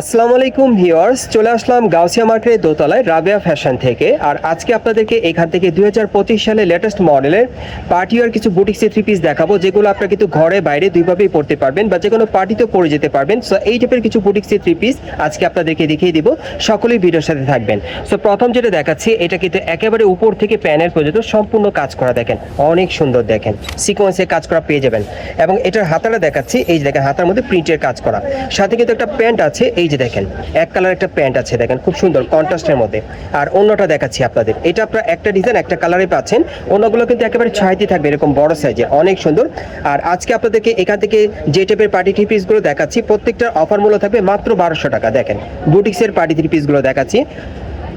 আসসালামু আলাইকুম ভিউয়ার্স, চলে আসলাম গাউসিয়া মার্কেটের দোতলায় রাবিয়া ফ্যাশন থেকে। আর আজকে আপনাদেরকে এখান থেকে দুই সালে লেটেস্ট মডেলের পার্টিওয়ার কিছু বুটিক্সের থ্রি পিস দেখাবো, যেগুলো আপনারা কিন্তু ঘরে বাইরে দুইভাবেই পড়তে পারবেন বা যে কোনো পার্টিতেও পরে যেতে পারবেন। সো এই টাইপের কিছু বুটিক্সের থ্রি পিস আজকে আপনাদেরকে দেখিয়ে দিব। সকলেই ভিডিওর সাথে থাকবেন। সো প্রথম যেটা দেখাচ্ছি, এটা কিন্তু একেবারে উপর থেকে প্যানেল পর্যন্ত সম্পূর্ণ কাজ করা দেখেন, অনেক সুন্দর দেখেন। সিকোয়েন্সে কাজ করা পেয়ে যাবেন। এবং এটার হাতাটা দেখাচ্ছি, এই দেখেন হাতার মধ্যে প্রিন্টের কাজ করা। সাথে কিন্তু একটা প্যান্ট আছে, এই যে দেখেন, এক কালার একটা প্যান্ট আছে, দেখেন, খুব সুন্দর কন্ট্রাস্টের মধ্যে। আর অন্যটা দেখাচ্ছি আপনাদের। এটা আপনার একটা ডিজাইন একটা কালারে পাচ্ছেন। অন্যগুলো কিন্তু একেবারে ছাইতে থাকবে, এরকম বড় সাইজে অনেক সুন্দর। আর আজকে আপনাদেরকে এখান থেকে যে টাইপের পার্টি থ্রি পিসগুলো দেখাচ্ছি, প্রত্যেকটার অফার মূল্য থাকবে মাত্র বারোশো টাকা। দেখেন বুটিক্সের পার্টি থ্রি পিসগুলো দেখাচ্ছি।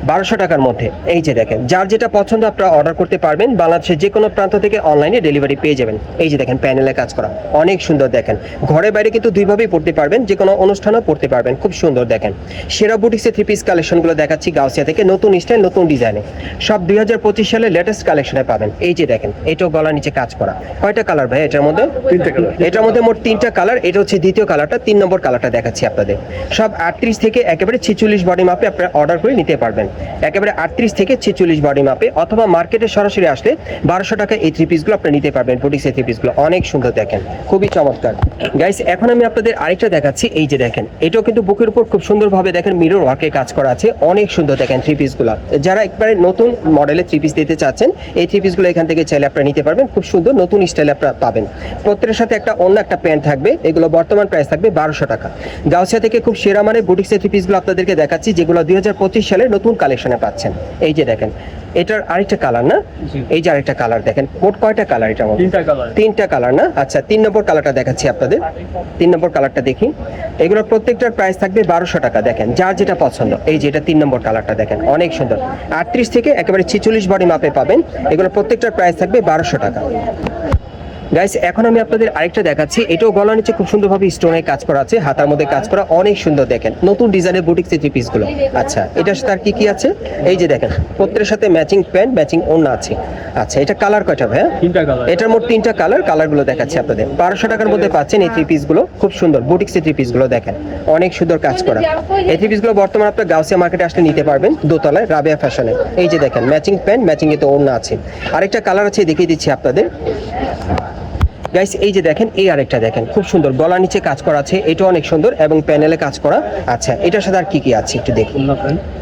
বারোশো টাকার মধ্যে। এই যে দেখেন যার যেটা পছন্দ আপনারা অর্ডার করতে পারবেন বাংলাদেশের যে কোনো প্রান্ত থেকে অনলাইনে ডেলিভারি পেয়ে যাবেন। এই যে দেখেন প্যানেলে কাজ করা। অনেক সুন্দর দেখেন। ঘরে বাইরে কিন্তু দুইভাবেই পড়তে পারবেন যে কোনো অনুষ্ঠানেও পড়তে পারবেন। খুব সুন্দর দেখেন। সেরা বুটিক্সের থ্রি পিস কালেকশনগুলো দেখাচ্ছি গাউসিয়া থেকে নতুন স্টাইল নতুন ডিজাইনে সব দুই হাজার পঁচিশ সালে লেটেস্ট কালেকশনে পাবেন। এই যে দেখেন এটাও গলার নিচে কাজ করা। কয়টা কালার ভাই এটার মধ্যে? এটার মধ্যে মোট তিনটা কালার এটা হচ্ছে দ্বিতীয় কালারটা তিন নম্বর কালারটা দেখাচ্ছি আপনাদের। সব আটত্রিশ থেকে একেবারে ছিচল্লিশ বডি মাপে আপনারা অর্ডার করে নিতে পারবেন। একেবারে আটত্রিশ থেকে ছিচল্লিশ বডি মাপে, অথবা মার্কেটে সরাসরি আসলে বারোশো টাকা এই থ্রি পিসগুলো আপনি নিতে পারবেন বুটিক্স এই থ্রি পিসগুলো অনেক সুন্দর দেখেন, খুবই চমৎকার। গাইস এখন আমি আপনাদের আরেকটা দেখাচ্ছি, এই যে দেখেন, এটাও কিন্তু বুকের উপর খুব সুন্দরভাবে দেখেন মিরর ওয়ার্কে কাজ করা আছে, অনেক সুন্দর দেখেন থ্রি পিসগুলো যারা একবারে নতুন মডেলের থ্রি পিস দিতে চাচ্ছেন, এই থ্রি পিসগুলো এখান থেকে চাইলে আপনারা নিতে পারবেন, খুব সুন্দর নতুন স্টাইলে আপনারা পাবেন। প্রত্যেকের সাথে একটা অন্য একটা প্যান্ট থাকবে, এগুলো বর্তমান প্রাইস থাকবে বারোশো টাকা। গাউসিয়া থেকে খুব সেরা মানে বুটিক্সের থ্রি পিসগুলো আপনাদেরকে দেখাচ্ছি, যেগুলো দুই হাজার পঁচিশ সালে নতুন কালেকশনে পাচ্ছেন। এই যে দেখেন এটার আরেকটা কালার না? এই যে আরেকটা কালার দেখেন মোট কয়টা কালার এটা তিনটা কালার তিনটা কালার না? আচ্ছা তিন নম্বর কালারটা দেখাচ্ছি আপনাদের। তিন নম্বর কালারটা দেখি। এগুলোর প্রত্যেকটার প্রাইস থাকবে বারোশো টাকা দেখেন যার যেটা পছন্দ। এই যে এটা তিন নম্বর কালারটা দেখেন অনেক সুন্দর। আটত্রিশ থেকে একেবারে ছিচল্লিশ বডি মাপে পাবেন। এগুলোর প্রত্যেকটার প্রাইস থাকবে বারোশো টাকা। গাইস এখন আমি আপনাদের আরেকটা দেখাচ্ছি। এটাও গলা নিচে খুব সুন্দরভাবে স্টোনের কাজ করা আছে হাতার মধ্যে কাজ করা অনেক সুন্দর দেখেন। নতুন ডিজাইনের বুটিক্স থ্রি পিসগুলো আচ্ছা এটার সাথে আর কি কি আছে? এই যে দেখেন প্রত্যেকের সাথে ম্যাচিং প্যান্ট ম্যাচিং ওড়না আছে। আচ্ছা এটা কালার কয়টা ভাই তিনটা কালার এটার মোট তিনটা কালার কালারগুলো দেখাচ্ছি আপনাদের। বারোশো টাকার মধ্যে পাচ্ছেন এই থ্রি পিসগুলো খুব সুন্দর বুটিক্স থ্রি পিসগুলো দেখেন। অনেক সুন্দর কাজ করা। এই থ্রি পিসগুলো বর্তমানে আপনার গাউসিয়া মার্কেটে আসলে নিতে পারবেন দোতলায় রাবেয়া ফ্যাশনে এই যে দেখেন ম্যাচিং প্যান্ট ম্যাচিং এতে ওড়না আছে। আরেকটা কালার আছে দেখিয়ে দিচ্ছি আপনাদের। গাইস এই যে দেখেন, এই আরেকটা দেখেন। খুব সুন্দর। গলা নিচে কাজ করা আছে। এটা অনেক সুন্দর এবং প্যানেলে কাজ করা আচ্ছা এটার সাথে আর কি কি আছে একটু দেখুন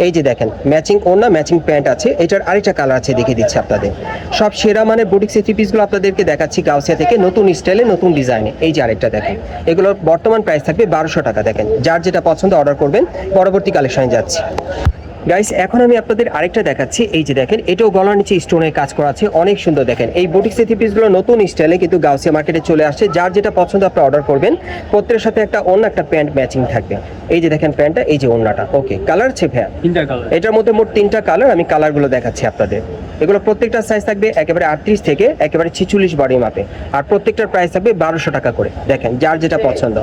এই যে দেখেন ম্যাচিং ওড়না ম্যাচিং প্যান্ট আছে। এটার আরেকটা কালার আছে, দেখিয়ে দিচ্ছি আপনাদের। সব সেরা মানে বুটিক্স থ্রি পিসগুলো আপনাদেরকে দেখাচ্ছি গাউসিয়া থেকে। নতুন স্টাইলে নতুন ডিজাইনে এই যে আরেকটা দেখেন। এগুলোর বর্তমান প্রাইস থাকবে বারোশো টাকা, দেখেন। যার যেটা পছন্দ অর্ডার করবেন। পরবর্তী কালেকশনে যাচ্ছি। গাইস এখন আমি আপনাদের আরেকটা দেখাচ্ছি। এই যে দেখেন এটাও গলার নিচে স্টোনের কাজ করা আছে অনেক সুন্দর দেখেন। এই বুটিক্স থ্রি পিসগুলো নতুন স্টাইলে কিন্তু গাউসিয়া মার্কেটে চলে আসছে। যার যেটা পছন্দ আপনি অর্ডার করবেন প্রত্যেকের সাথে একটা অন্য একটা প্যান্ট ম্যাচিং থাকবে। এই যে দেখেন প্যান্টটা এই যে অন্যটা ওকে কালার আছে ভাইয়া। তিনটা কালার এটার মধ্যে মোট তিনটা কালার আমি কালারগুলো দেখাচ্ছি আপনাদের। এগুলো প্রত্যেকটা সাইজ থাকবে একেবারে আটত্রিশ থেকে একেবারে ছিচল্লিশ বডি মাপে আর প্রত্যেকটার প্রাইস থাকবে বারোশো টাকা করে। দেখেন যার যেটা পছন্দ।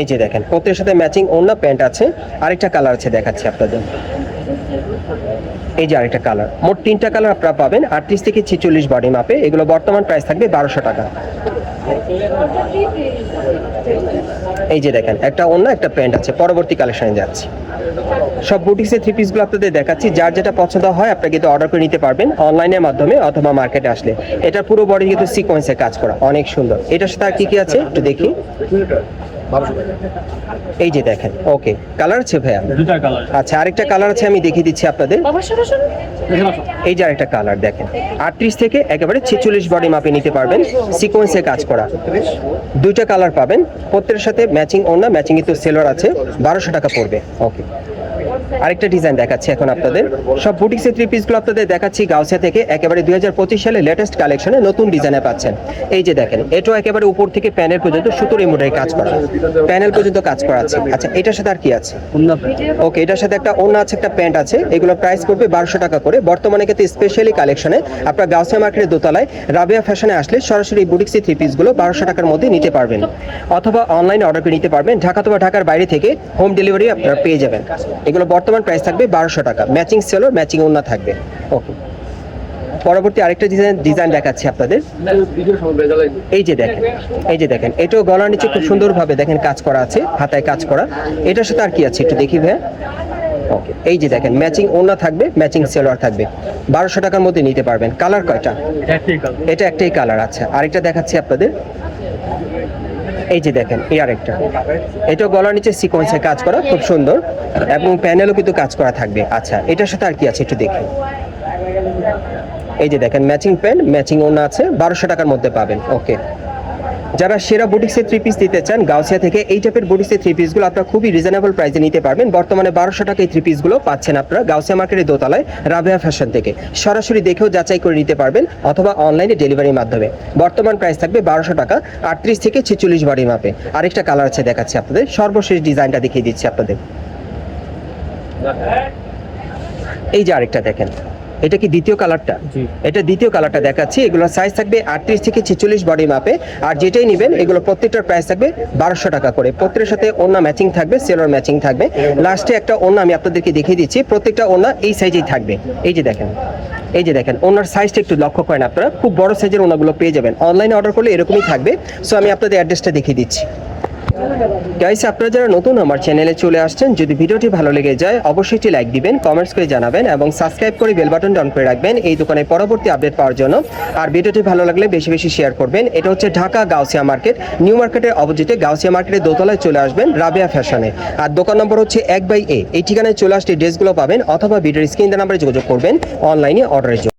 এই যে দেখেন, প্রত্যেকের সাথে ম্যাচিং অন্য প্যান্ট আছে। আরেকটা কালার আছে, দেখাচ্ছি আপনাদের। এই যে আরেকটা কালার মোট তিনটা কালার আপনারা পাবেন, আটত্রিশ থেকে ছেচল্লিশ বডি মাপে এগুলো বর্তমান প্রাইস থাকবে বারোশো টাকা। এই যে দেখেন, একটা অন্য একটা প্যান্ট আছে। পরবর্তী কালেকশনে যাচ্ছি। সব বুটিক্সের থ্রি পিসগুলো আপনাদের দেখাচ্ছি। যার যেটা পছন্দ হয়, আপনারা কিন্তু অর্ডার করে নিতে পারবেন অনলাইনের মাধ্যমে অথবা মার্কেটে আসলে। এটা পুরো বডি কিন্তু সিকোয়েন্সে কাজ করা, অনেক সুন্দর। এটার সাথে আর কি কি আছে? একটু দেখি। এই যে দেখেন ওকে কালার আছে ভাইয়া? দুটা কালার আচ্ছা আরেকটা কালার আছে আমি দেখিয়ে দিচ্ছি আপনাদের। এই যে আরেকটা কালার দেখেন আটত্রিশ থেকে একেবারে ছেচল্লিশ বডি মাপে নিতে পারবেন সিকোয়েন্সে কাজ করা। দুইটা কালার পাবেন প্রত্যেকের সাথে ম্যাচিং ওনা ম্যাচিং তো সেলর আছে বারোশো টাকা পড়বে ওকে আরেকটা ডিজাইন দেখাচ্ছি এখন আপনাদের। সব বুটিক্সের থ্রি পিসগুলো আপনাদের দেখাচ্ছি গাউসিয়া থেকে। একেবারে দুই হাজার পঁচিশ সালে লেটেস্ট কালেকশনে নতুন ডিজাইনে পাচ্ছেন। এই যে দেখেন এটাও একেবারে উপর থেকে প্যানেল পর্যন্ত সুতোর এমব্রয়ডারি কাজ করা। প্যানেল পর্যন্ত কাজ করা আছে। আচ্ছা এটার সাথে আর কি আছে? ওকে এটার সাথে একটা অন্য আছে একটা প্যান্ট আছে। এগুলো প্রাইস পড়বে বারোশো টাকা করে। বর্তমানে কিন্তু স্পেশালি কালেকশনে আপনার গাউসিয়া মার্কেটের দোতলায় রাবিয়া ফ্যাশনে আসলে সরাসরি বুটিক্সি থ্রি পিসগুলো বারোশো টাকার মধ্যে নিতে পারবেন। অথবা অনলাইনে অর্ডার করে নিতে পারবেন। ঢাকা অথবা ঢাকার বাইরে থেকে হোম ডেলিভারি আপনারা পেয়ে যাবেন। এগুলো বর্তমান প্রাইস থাকবে বারোশো টাকা। ম্যাচিং সেলর ম্যাচিং অন্য থাকবে। ওকে পরবর্তী আরেকটা ডিজাইন ডিজাইন দেখাচ্ছি আপনাদের। এই যে দেখেন এই যে দেখেন এটাও গলার নিচে খুব সুন্দরভাবে দেখেন কাজ করা আছে হাতায় কাজ করা। এটার সাথে আর কি আছে একটু দেখি ভাইয়া? ওকে এই যে দেখেন ম্যাচিং ওড়না থাকবে ম্যাচিং সেলোয়ার থাকবে। বারোশো টাকার মধ্যে নিতে পারবেন। কালার কয়টা? এটা একটাই কালার আছে আরেকটা দেখাচ্ছি আপনাদের। এই যে দেখেন, এই আরেকটা। এটা গলার নিচে সিকোয়েন্সে কাজ করা, খুব সুন্দর। এবং প্যানেলও কিন্তু কাজ করা থাকবে। আচ্ছা এটার সাথে আর কি আছে একটু দেখি। এই যে দেখেন ম্যাচিং প্যান্ট ম্যাচিং ওনা আছে, বারোশো টাকার মধ্যে পাবেন। ওকে যারা সেরা বুটিক্সের থ্রি পিস নিতে চান, গাউসিয়া থেকে এই টাইপের বুটিক্সের থ্রি পিসগুলো আপনারা খুবই রিজনেবল প্রাইসে নিতে পারবেন। বর্তমানে বারোশো টাকা এই থ্রি পিসগুলো পাচ্ছেন আপনারা গাউসিয়া মার্কেটের দোতলায়, রাবেয়া ফ্যাশন থেকে। সরাসরি দেখেও যাচাই করে নিতে পারবেন অথবা অনলাইনে ডেলিভারির মাধ্যমে। বর্তমান প্রাইস থাকবে বারোশো টাকা, আটত্রিশ থেকে ছেচল্লিশ বাড়ি মাপে। আরেকটা কালার আছে দেখাচ্ছি আপনাদের, সর্বশেষ ডিজাইনটা দেখিয়ে দিচ্ছি আপনাদের। এই যে আরেকটা দেখেন। এটা কি দ্বিতীয় কালারটা? এটা দ্বিতীয় কালারটা দেখাচ্ছি। এগুলোর সাইজ থাকবে আটত্রিশ থেকে ছেচল্লিশ বডি মাপে আর যেটাই নেবেন এগুলো প্রত্যেকটার প্রাইস থাকবে বারোশো টাকা করে। প্রত্যেকের সাথে ওনা ম্যাচিং থাকবে সেলর ম্যাচিং থাকবে। লাস্টে একটা ওনা আমি আপনাদেরকে দেখিয়ে দিচ্ছি। প্রত্যেকটা ওনা এই সাইজেই থাকবে। এই যে দেখেন এই যে দেখেন ওনার সাইজটা একটু লক্ষ্য করেন আপনারা। খুব বড় সাইজের ওনাগুলো পেয়ে যাবেন। অনলাইনে অর্ডার করলে এরকমই থাকবে। সো আমি আপনাদের অ্যাড্রেসটা দেখিয়ে দিচ্ছি। গাইস আপনারা যারা নতুন আমার চ্যানেলে চলে আসছেন, যদি ভিডিওটি ভালো লেগে যায়, অবশ্যই একটি লাইক দিবেন কমেন্টস করে জানাবেন এবং সাবস্ক্রাইব করে বেল বাটন অন করে রাখবেন এই দোকানে পরবর্তী আপডেট পাওয়ার জন্য। আর ভিডিওটি ভালো লাগলে বেশি বেশি শেয়ার করবেন। এটা হচ্ছে ঢাকা গাউসিয়া মার্কেট নিউ মার্কেটের অপোজিটে গাউসিয়া মার্কেটের দোতলায় চলে আসবেন রাবিয়া ফ্যাশনে আর দোকান নম্বর হচ্ছে এক বাই এ। এই ঠিকানায় চলে আসলে ড্রেসগুলো পাবেন অথবা ভিডিওর স্ক্রিন নাম্বারে যোগাযোগ করবেন অনলাইনে অর্ডারের জন্য।